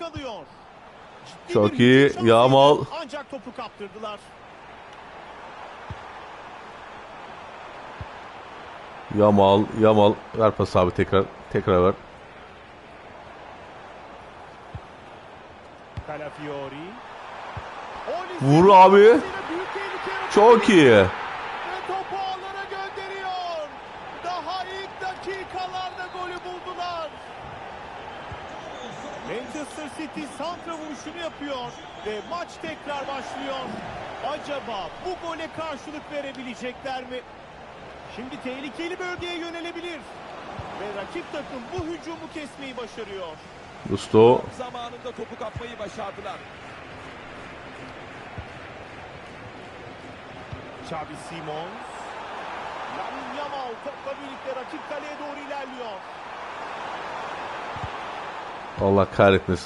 yakalıyor. Ciddi Çok iyi. Yamal. Ancak topu kaptırdılar. Yamal, Yamal. Ver pas abi tekrar. Tekrar ver. Calafiori. Vur abi. Büyük tehlike yaratıyor. Çok iyi. Manchester City santra vuruşunu yapıyor ve maç tekrar başlıyor. Acaba bu gole karşılık verebilecekler mi? Şimdi tehlikeli bölgeye yönelebilir. Ve rakip takım bu hücumu kesmeyi başarıyor. Gusto. Zamanında topu kapmayı başardılar. Xavi Simons. Lamine Yamal topla birlikte rakip kaleye doğru ilerliyor. Allah kahretmesin.